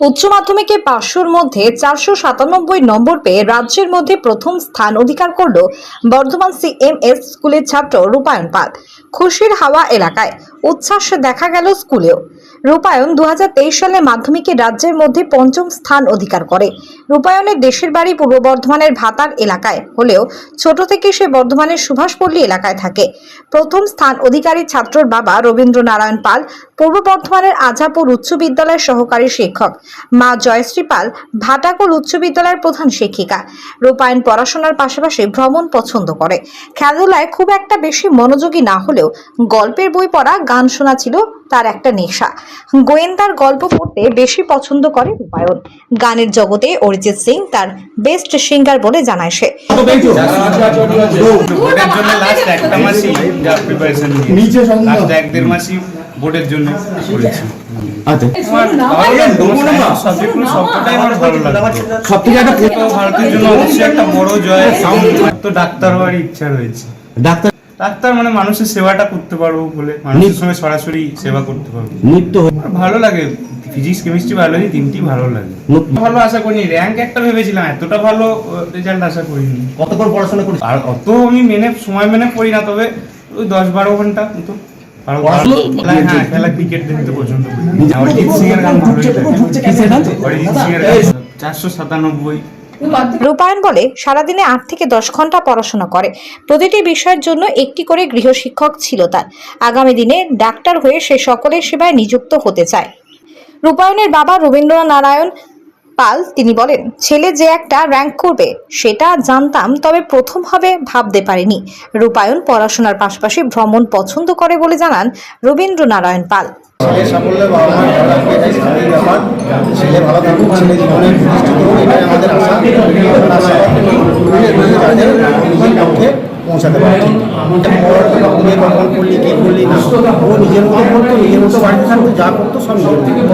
উচ্চ মাধ্যমিকে পাঁচশোর মধ্যে চারশো সাতানব্বই নম্বর পেয়ে রাজ্যের মধ্যে প্রথম স্থান অধিকার করল বর্ধমান সি এম এস স্কুলের ছাত্র রূপায়ণ পাল। খুশির হাওয়া এলাকায় উচ্ছ্বাস দেখা গেল স্কুলেও। রূপায়ণ দু হাজার তেইশ সালে মাধ্যমিকে রাজ্যের মধ্যে পঞ্চম স্থান অধিকার করে। রূপায়ণের দেশের বাড়ি পূর্ব বর্ধমানের ভাতার এলাকায়। হলেও ছোট থেকে সে বর্ধমানের সুভাষপল্লী এলাকায় থাকে। প্রথম স্থান অধিকারী ছাত্রর বাবা রবীন্দ্র নারায়ণ পাল, পূর্ব বর্ধমানের আজাপুর উচ্চ বিদ্যালয়ের সহকারী শিক্ষক। মা জয়শ্রী পাল, ভাটাকুল উচ্চ বিদ্যালয়ের প্রধান শিক্ষিকা। রূপায়ণ পড়াশোনার পাশাপাশি ভ্রমণ পছন্দ করে। খেলাধুলায় খুব একটা বেশি মনোযোগী না হলেও গল্পের বই পড়া, গান শোনা ছিল তার একটা নেশা গোয়েন্দার গল্প পড়তে বেশি পছন্দ করে রূপায়ণ গানের জগতে অরিজিৎ সিং তার বেস্ট সিঙ্গার বলে জানায় সে বোর্ডের জন্য আচ্ছা ভারতের জন্য অবশ্যই একটা বড় জয় তো ডাক্তার হওয়ার ইচ্ছা রয়েছে ডাক্তার ডাক্তার মানে মানুষের সেবাটা করতে পারব বলে মানুষের সঙ্গে সরাসরি সেবা করতে পারব নৃত্য ভালো লাগে ফিজিক্স কেমিস্ট্রি বায়োলজি তিনটি ভালো লাগে ভালো আশা করিনি র্যাঙ্ক একটা ভেবেছিলাম এতটা ভালো রেজাল্ট আশা করিনি কতক্ষণ পড়াশোনা করেছি আর অত আমি মেনে সময় মেনে পড়ি না তবে ওই দশ বারো ঘণ্টা মতো খেলা হ্যাঁ খেলা ক্রিকেট দেখতে পছন্দ করি অরিজিৎ সিং এর গান চারশো সাতানব্বই রূপায়ণ বলে সারাদিনে আট থেকে দশ ঘণ্টা পড়াশোনা করে। প্রতিটি বিষয়ের জন্য একটি করে গৃহ শিক্ষক ছিল তার। আগামী দিনে ডাক্তার হয়ে সে সকলের সেবায় নিযুক্ত হতে চায়। রূপায়ণের বাবা রবীন্দ্রনাথ নারায়ণ পাল তিনি বলেন, ছেলে যে একটা র্যাঙ্ক করবে, সেটা জানতাম তবে প্রথম ভাবতে পারিনি। রূপায়ণ পড়াশোনার পাশাপাশি ভ্রমণ পছন্দ করে বলে জানান রবীন্দ্র নারায়ণ পাল পৌঁছাতে পারে পড়ে কখন করলি কে করলি না? ও নিজের মতো করতো নিজের মতো বাড়িতে থাকতো যা করতো সব নিজের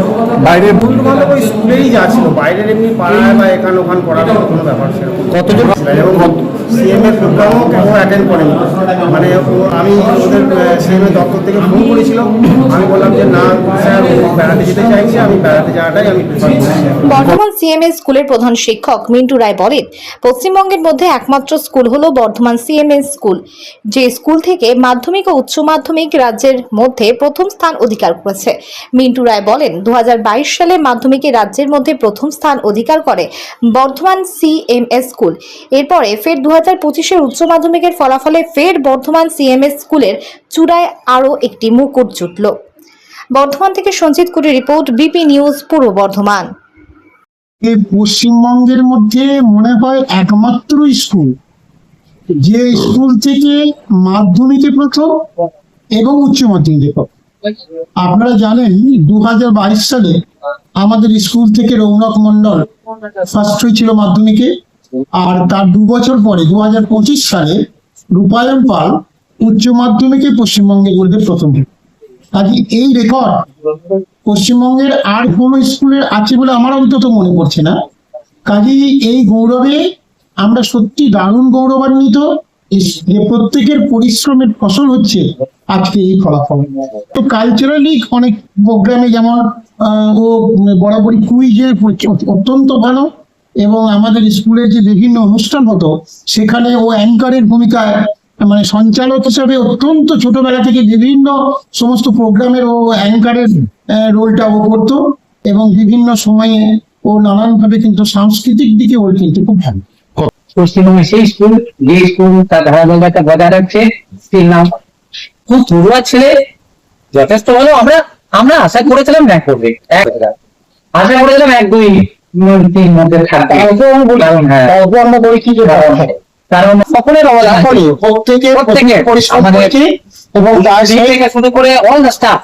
বাইরে বন্ধু বান্ধব ওই স্কুলেই যাচ্ছিল ছিল বাইরের এমনি পাড়ায় বা এখান ওখান করার কোনো ব্যাপার সেরকম কতজন? এবং সিএমএ প্রোগ্রামও কেউ অ্যাটেন্ড করেনি? মানে আমি ওদের সিএমএ দপ্তর থেকে ফোন করেছিল আমি বললাম যে না স্যার বেড়াতে যেতে চাইছে আমি বেড়াতে যাওয়াটাই আমি বর্ধমান সিএমএস স্কুলের প্রধান শিক্ষক মিন্টু রায় বলেন পশ্চিমবঙ্গের মধ্যে একমাত্র স্কুল হলো বর্ধমান সিএমএস স্কুল যে স্কুল থেকে মাধ্যমিক ও উচ্চ মাধ্যমিক রাজ্যের মধ্যে প্রথম স্থান অধিকার করেছে। মিন্টু রায় বলেন দু হাজার বাইশ সালে মাধ্যমিকে রাজ্যের মধ্যে প্রথম স্থান অধিকার করে বর্ধমান সিএমএস স্কুল। এরপরে ফের দু হাজার পঁচিশের উচ্চ মাধ্যমিকের ফলাফলে ফের বর্ধমান সিএমএস স্কুলের চূড়ায় আরও একটি মুকুট জুটল। বর্ধমান থেকে সঞ্জিত কুটি রিপোর্ট বিপি নিউজ পূর্ব বর্ধমান। পশ্চিমবঙ্গের মধ্যে মনে হয় একমাত্র স্কুল, যে স্কুল থেকে মাধ্যমিকে প্রথম এবং উচ্চ মাধ্যমিকে আপনারা জানেন দু হাজার বাইশ সালে আমাদের স্কুল থেকে রৌনক মন্ডল ফার্স্ট হয়েছিল মাধ্যমিকে। আর তার দু বছর পরে দু হাজার পঁচিশ সালে রূপায়ণ পাল উচ্চ মাধ্যমিকে পশ্চিমবঙ্গের মধ্যে প্রথম কাজে এই রেকর্ড পশ্চিমবঙ্গের আর কোনো স্কুলের আছে বলে আমার অন্তত মনে পড়ছে না। কাজেই এই গৌরবে আমরা সত্যি দারুণ গৌরবান্বিত। প্রত্যেকের পরিশ্রমের ফসল হচ্ছে আজকে এই ফলাফল। তো কালচারালি অনেক প্রোগ্রামে যেমন ও বরাবরই কুইজে অত্যন্ত ভালো। এবং আমাদের স্কুলের যে বিভিন্ন অনুষ্ঠান হতো, সেখানে ও অ্যাঙ্কারের ভূমিকায় মানে সঞ্চালক হিসাবে অত্যন্ত ছোটবেলা থেকে বিভিন্ন সমস্ত প্রোগ্রামের ও অ্যাঙ্কারের রোলটা ও করতো এবং বিভিন্ন সময়ে ও নানানভাবে কিন্তু সাংস্কৃতিক দিকে ওর কিন্তু খুব ভালো। পশ্চিমবঙ্গের সেই স্কুল, যে স্কুল তার ধারাবাহিকতা বজায় রাখছে স্টিল নাম খুব পড়ুয়া ছেলে, যথেষ্ট ভালো আমরা আমরা আশা করেছিলাম করবে। আশা করেছিলাম এক দুই মধ্যে থাকবে কারণ হ্যাঁ। আমরা বলেছি যে কারণ সকলের অবদান আছে। প্রত্যেকের প্রত্যেকের। পরিশ্রম আমাদের করেছে এবং তার থেকে শুরু করে অল দ্য স্টাফ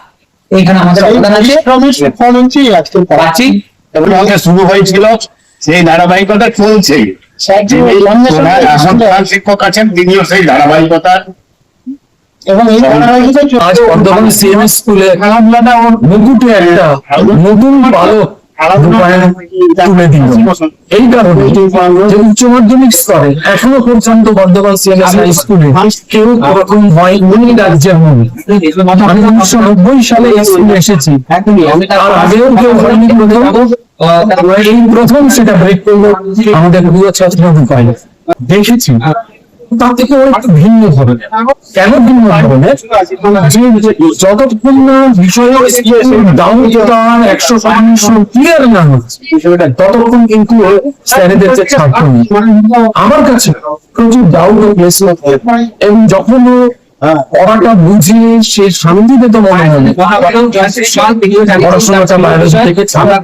এখানে আমাদের অবদান আছে। পরিশ্রমের সুফলই আজকে পাচ্ছি। এবং আমাদের শুরু হয়েছিল সেই ধারাবাহিকতা চলছে। প্রধান শিক্ষক আছেন তিনিও সেই ধারাবাহিকতা। এবং এই ধারাবাহিকতা আজ বর্ধমান সিএমএস স্কুলে মুকুটে একটা নতুন দিল এই কারণে যে উচ্চ মাধ্যমিক স্তরে এখনও পর্যন্ত বর্ধমান সিএমএস হাই স্কুলে কেউ ওরকম হয়নি রাজ্যের মধ্যে আমি উনিশশো নব্বই সালে এই স্কুলে এসেছি। আর আগেও কেউ হয়নি প্রথম এই প্রথম সেটা ব্রেক করল। আমাদের প্রিয় ছাত্র দেখেছি। তার থেকে ভিন্ন কেন ভিন্ন ধরনের যে যতক্ষণ না বিষয়ে ডাউন তার একশো শতাংশ ক্লিয়ার না হচ্ছে ততক্ষণ কিন্তু স্যারেদের যে ছাত্র আমার কাছে প্রচুর ডাউট প্লেস এবং যখন পড়াটা বুঝিয়ে সে শান্তিতে তো মনে হবে পড়াশোনাটা বাইরে থেকে ছাড়া